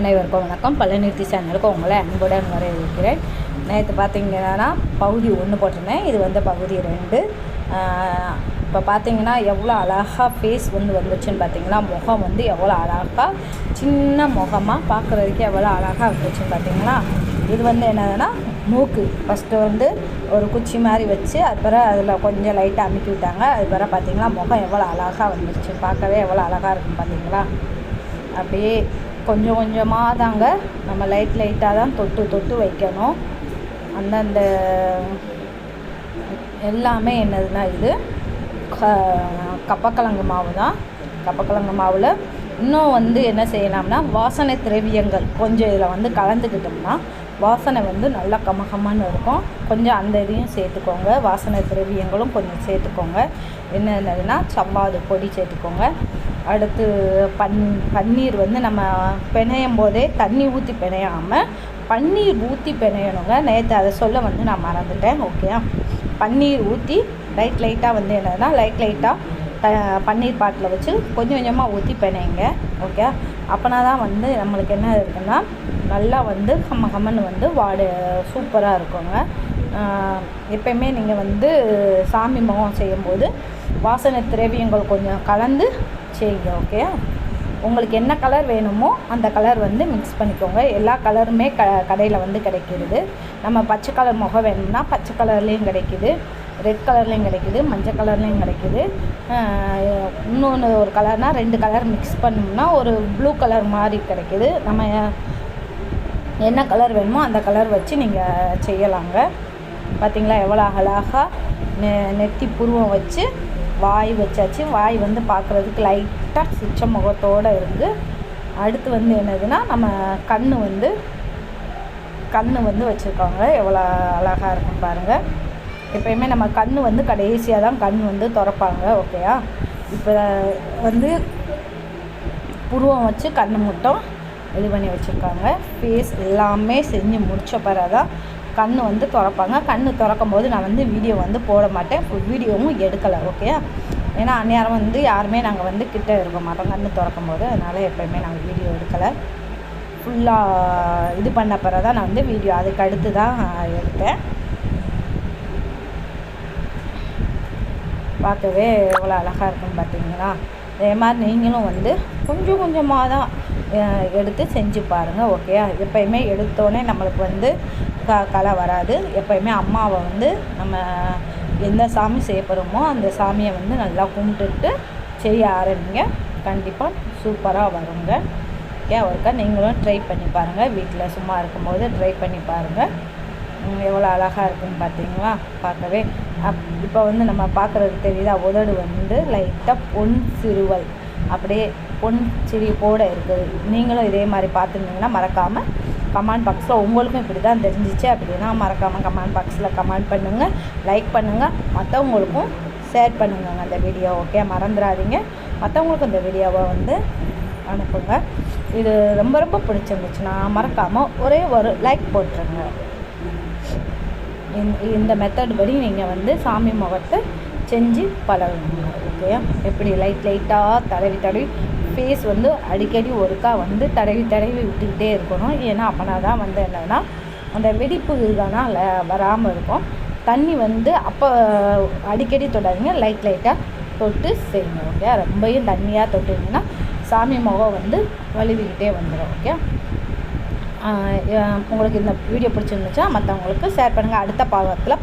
அனைவருக்கும் வணக்கம். பழனிர்த்தி சேனலுக்கு உங்களை அன்புடன் வரவேற்கிறேன். நேற்று பார்த்தீங்கன்னா பகுதி ஒன்று போட்டிருந்தேன். இது வந்து பகுதி ரெண்டு. இப்போ பார்த்தீங்கன்னா எவ்வளோ அழகாக ஃபேஸ் வந்து வந்துச்சுன்னு பார்த்தீங்கன்னா முகம் வந்து எவ்வளோ அழகாக சின்ன முகமாக பார்க்குறதுக்கு எவ்வளோ அழகாக இருந்துச்சுன்னு பார்த்தீங்களா இது வந்து என்னதுன்னா மூக்கு. ஃபஸ்ட்டு வந்து ஒரு குச்சி மாதிரி வச்சு அது பிறகு அதில் கொஞ்சம் லைட்டாக அமுக்கி விட்டாங்க. அது பிறகு பார்த்தீங்கன்னா முகம் எவ்வளோ அழகாக வந்துருச்சு. பார்க்கவே எவ்வளோ அழகாக இருக்கும் பார்த்தீங்களா அப்படியே கொஞ்சம் கொஞ்சமாக தாங்க நம்ம லைட் லைட்டாக தான் தொட்டு தொட்டு வைக்கணும். அந்தந்த எல்லாமே என்னதுன்னா இது. க கப்பக்கிழங்கு மாவு தான். கப்பக்கிழங்கு மாவில் இன்னும் வந்து என்ன செய்யலாம்னா வாசனை திரவியங்கள் கொஞ்சம் இதில் வந்து கலந்துக்கிட்டோம்னா வாசனை வந்து நல்லா கமகமான்னு இருக்கும். கொஞ்சம் அந்த இதையும் சேர்த்துக்கோங்க. வாசனை திரவியங்களும் கொஞ்சம் சேர்த்துக்கோங்க. என்னென்னதுன்னா சம்பாது பொடி சேர்த்துக்கோங்க. அடுத்து பன் பன்னீர் வந்து நம்ம பிணையும் போதே தண்ணி ஊற்றி பிணையாமல் பன்னீர் ஊற்றி பிணையணுங்க. நேற்று அதை சொல்ல வந்து நான் மறந்துட்டேன். ஓகே பன்னீர் ஊற்றி லைட் லைட்டாக வந்து என்னதுன்னா லைட் லைட்டாக த பன்னீர் பாட்டில் வச்சு கொஞ்சம் கொஞ்சமாக ஊற்றி பிணைங்க ஓகே அப்போனா தான் வந்து நம்மளுக்கு என்ன இருக்குன்னா நல்லா வந்து கம்ம கம்மன்னு வந்து வாடு சூப்பராக இருக்குங்க. எப்பயுமே நீங்கள் வந்து சாமி முகம் செய்யும்போது வாசனை திரவியங்கள் கொஞ்சம் கலந்து செய்யுங்க ஓகே உங்களுக்கு என்ன கலர் வேணுமோ அந்த கலர் வந்து மிக்ஸ் பண்ணிக்கோங்க. எல்லா கலருமே க கடையில் வந்து கிடைக்கிது நம்ம பச்சை கலர் முகம் வேணும்னா பச்சை கலர்லேயும் கிடைக்கிது. ரெட் கலர்லேயும் கிடைக்கிது மஞ்சள் கலர்லேயும் கிடைக்கிது. இன்னொன்று ஒரு கலர்னால் ரெண்டு கலர் மிக்ஸ் பண்ணோம்னா ஒரு ப்ளூ கலர் மாதிரி கிடைக்கிது. நம்ம என்ன கலர் வேணுமோ அந்த கலர் வச்சு நீங்கள் செய்யலாங்க. பார்த்திங்களா எவ்வளோ அழகாக நெ நெத்தி புருவம் வச்சு வாய் வச்சாச்சு. வாய் வந்து பார்க்குறதுக்கு லைட்டாக சிச்ச முகத்தோடு இருக்குது அடுத்து வந்து என்னதுன்னா நம்ம கண் வந்து கண் வந்து வச்சுருக்காங்க. எவ்வளோ அழகாக இருக்கும் பாருங்கள் எப்பயுமே நம்ம கண் வந்து கடைசியாக தான் கண் வந்து திறப்பாங்க ஓகேயா இப்போ வந்து புருவம் வச்சு கண் மட்டும் இது பண்ணி வச்சுருக்காங்க. ஃபேஸ் எல்லாமே செஞ்சு முடித்த பிறகு தான் கண் வந்து திறப்பாங்க. கண் திறக்கும் போது நான் வந்து வீடியோ வந்து போட மாட்டேன். வீடியோவும் எடுக்கலை ஓகேயா ஏன்னா அந்நேரம் வந்து யாருமே நாங்கள் வந்து கிட்டே இருக்க மாட்டோம் கண் திறக்கும் போது. அதனால் எப்போயுமே நாங்கள் வீடியோ எடுக்கலை. ஃபுல்லாக இது பண்ண பிறகு தான் நான் வந்து வீடியோ அதுக்கு அடுத்து தான் எடுத்தேன். பார்க்கவே எவ்வளோ அழகாக இருக்குன்னு பார்த்தீங்களா? அதே மாதிரி நீங்களும் வந்து கொஞ்சம் கொஞ்சமாக தான் எடுத்து செஞ்சு பாருங்கள் ஓகேயா எப்போயுமே எடுத்தோடனே நம்மளுக்கு வந்து க கலை வராது. எப்போயுமே அம்மாவை வந்து நம்ம எந்த சாமி செய்யப்படுமோ அந்த சாமியை வந்து நல்லா கும்பிட்டுட்டு செய்ய ஆரம்பிங்க. கண்டிப்பாக சூப்பராக வருங்க. ஏன் ஒருக்கா நீங்களும் ட்ரை பண்ணி பாருங்கள் வீட்டில் சும்மா இருக்கும்போது ட்ரை பண்ணி பாருங்கள் எவ்வளோ அழகாக இருக்குன்னு பார்த்தீங்களா? பார்க்கவே. அப் இப்போ வந்து நம்ம பார்க்குறதுக்கு தெரியுதா? உதடு வந்து லைட்டாக பொன் சிறுவல். அப்படியே பொன் சிரிப்போடு இருக்குது. நீங்களும் இதே மாதிரி பார்த்துருந்தீங்கன்னா மறக்காமல் கமெண்ட் பாக்ஸில் உங்களுக்கும் இப்படி தான் தெரிஞ்சிச்சு அப்படின்னா மறக்காமல் கமெண்ட் பாக்ஸில் கமெண்ட் பண்ணுங்கள் லைக் பண்ணுங்கள் மற்றவங்களுக்கும் ஷேர் பண்ணுங்க அந்த வீடியோ ஓகே? மறந்துடாதீங்க. மற்றவங்களுக்கும் இந்த வீடியோவை வந்து அனுப்புங்க. இது ரொம்ப ரொம்ப பிடிச்சிருந்துச்சுன்னா மறக்காமல் ஒரே ஒரு லைக் போட்டுருங்க. இந்த மெத்தட் படி நீங்கள் வந்து சாமி முகத்தை செஞ்சு பழகுங்க ஓகே எப்படி லைட் லைட்டாக தடவி தடவி ஃபேஸ் வந்து அடிக்கடி ஒருக்கா வந்து தடவி தடவி விட்டுக்கிட்டே இருக்கணும். ஏன்னா அப்போனா தான் வந்து என்னென்னா அந்த வெடிப்பு இதனால் வராமல் இருக்கும். தண்ணி வந்து அப்போ அடிக்கடி தொடாதீங்க. லைட் லைட்டாக தொட்டு செய்யுங்க ஓகே ரொம்பையும் தண்ணியாக தொட்டிங்கன்னா சாமி முகம் வந்து வலுவிக்கிட்டே வந்துடும் ஓகே உங்களுக்கு இந்த வீடியோ பிடிச்சிருந்துச்சா மற்றவங்களுக்கு ஷேர் பண்ணுங்கள் அடுத்த பாகத்தில்